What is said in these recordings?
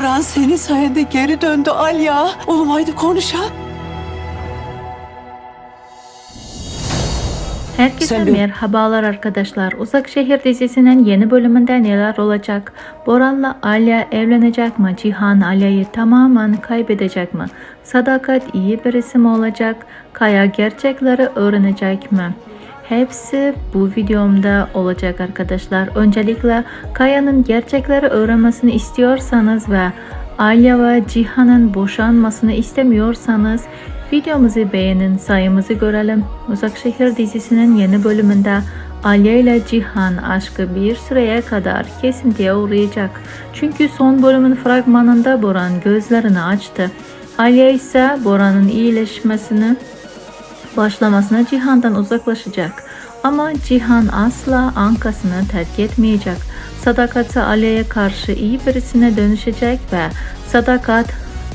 Boran senin sayende geri döndü Alya. Oğlum haydi konuş ha. Herkese Sen bir- merhabalar arkadaşlar. Uzak Şehir dizisinin yeni bölümünde neler olacak? Boran'la Alya evlenecek mi? Cihan Alya'yı tamamen kaybedecek mi? Sadakat iyi birisi mi olacak? Kaya gerçekleri öğrenecek mi? Hepsi bu videomda olacak arkadaşlar. Öncelikle Kaya'nın gerçekleri öğrenmesini istiyorsanız ve Alya ve Cihan'ın boşanmasını istemiyorsanız videomuzu beğenin, sayımızı görelim. Uzak Şehir dizisinin yeni bölümünde Alya ile Cihan aşkı bir süreye kadar kesintiye uğrayacak. Çünkü son bölümün fragmanında Boran gözlerini açtı. Alya ise Boran'ın iyileşmesini başlamasına Cihan'dan uzaklaşacak. Ama Cihan asla Ankasını terk etmeyecek. Sadakat'i Alya'ya karşı iyi birisine dönüşecek ve Sadakat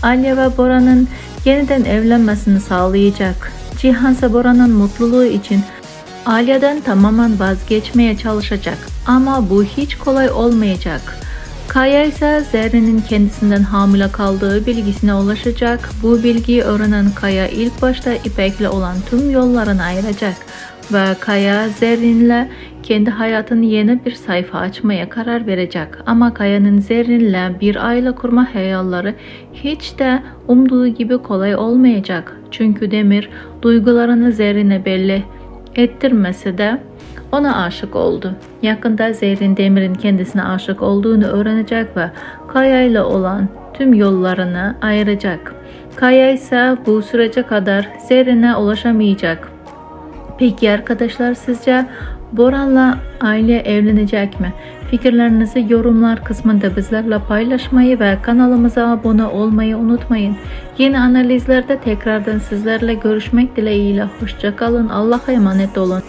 Alya ve Bora'nın yeniden evlenmesini sağlayacak. Cihan ise Bora'nın mutluluğu için Alya'dan tamamen vazgeçmeye çalışacak. Ama bu hiç kolay olmayacak. Kaya ise Zerrin'in kendisinden hamile kaldığı bilgisine ulaşacak. Bu bilgiyi öğrenen Kaya ilk başta İpek'le olan tüm yollarını ayıracak. Ve Kaya Zerrin'le kendi hayatını yeni bir sayfa açmaya karar verecek. Ama Kaya'nın Zerrin'le bir aile kurma hayalleri hiç de umduğu gibi kolay olmayacak. Çünkü Demir duygularını Zerrin'e belli ettirmese de ona aşık oldu. Yakında Zerrin Demir'in kendisine aşık olduğunu öğrenecek ve Kaya ile olan tüm yollarını ayıracak. Kaya ise bu sürece kadar Zerrin'e ulaşamayacak. Peki arkadaşlar sizce Boran'la aile evlenecek mi? Fikirlerinizi yorumlar kısmında bizlerle paylaşmayı ve kanalımıza abone olmayı unutmayın. Yeni analizlerde tekrardan sizlerle görüşmek dileğiyle. Hoşçakalın. Allah'a emanet olun.